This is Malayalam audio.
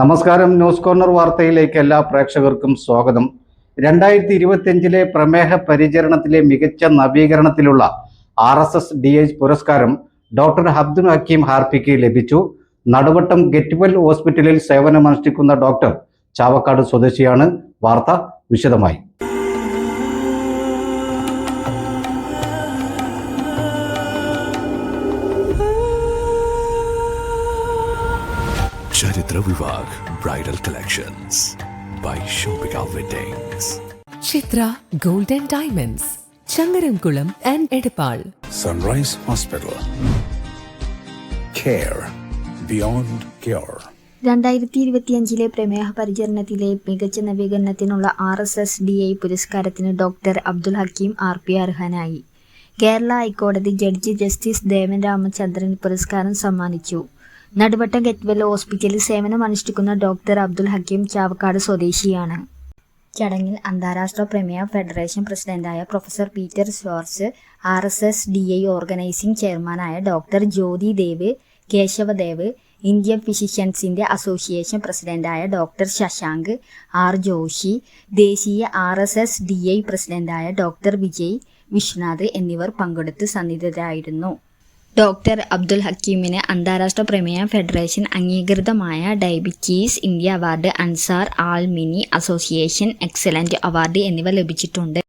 നമസ്കാരം ന്യൂസ് കോർണർ വാർത്തയിലേക്ക് എല്ലാ പ്രേക്ഷകർക്കും സ്വാഗതം. രണ്ടായിരത്തി ഇരുപത്തിയഞ്ചിലെ പ്രമേഹ പരിചരണത്തിലെ മികച്ച നവീകരണത്തിലുള്ള R S S D H പുരസ്കാരം ഡോക്ടർ അബ്ദുൽ ഹക്കീം ഹാർപ്പിക്ക് ലഭിച്ചു. നടുവട്ടം ഗെറ്റ്വെൽ ഹോസ്പിറ്റലിൽ സേവനമനുഷ്ഠിക്കുന്ന ഡോക്ടർ ചാവക്കാട് സ്വദേശിയാണ്. വാർത്ത വിശദമായി. Charithra Vivah bridal collections by Shopika weddings Chithra gold and diamonds Changaramkulam and Edappal. Sunrise hospital care beyond care രണ്ടായിരത്തി ഇരുപത്തിയഞ്ചിലെ പ്രമേഹ പരിചരണത്തിലെ മികച്ച നവീകരണത്തിനുള്ള R S S D I പുരസ്കാരത്തിന് doctor Abdul Hakeem R P അർഹനായി. കേരള ഹൈക്കോടതി ജഡ്ജി ജസ്റ്റിസ് ദേവൻ രാമചന്ദ്രൻ പുരസ്കാരം സമ്മാനിച്ചു. നടുവട്ടം ഗെറ്റ്വെൽ ഹോസ്പിറ്റലിൽ സേവനം അനുഷ്ഠിക്കുന്ന ഡോക്ടർ അബ്ദുൽ ഹക്കീം ചാവക്കാട് സ്വദേശിയാണ്. ചടങ്ങിൽ അന്താരാഷ്ട്ര പ്രമേയ ഫെഡറേഷൻ പ്രസിഡന്റായ professor Peter Schwarz R S S D I organizing ചെയർമാനായ ഡോക്ടർ ജ്യോതി ദേവ് കേശവദേവ് ഇന്ത്യൻ ഫിസിഷ്യൻസിന്റെ അസോസിയേഷൻ പ്രസിഡന്റായ ഡോക്ടർ ശശാങ്ക് ആർ ജോഷി ദേശീയ R S S D I പ്രസിഡന്റായ ഡോക്ടർ വിജയ് വിശ്വനാഥ് എന്നിവർ പങ്കെടുത്ത് സന്നിഹിതരായിരുന്നു. ഡോക്ടർ അബ്ദുൽ ഹക്കീമിന് അന്താരാഷ്ട്ര പ്രമേയ federation അംഗീകൃതമായ diabetes India award Ansar alumni association excellent award എന്നിവ ലഭിച്ചിട്ടുണ്ട്.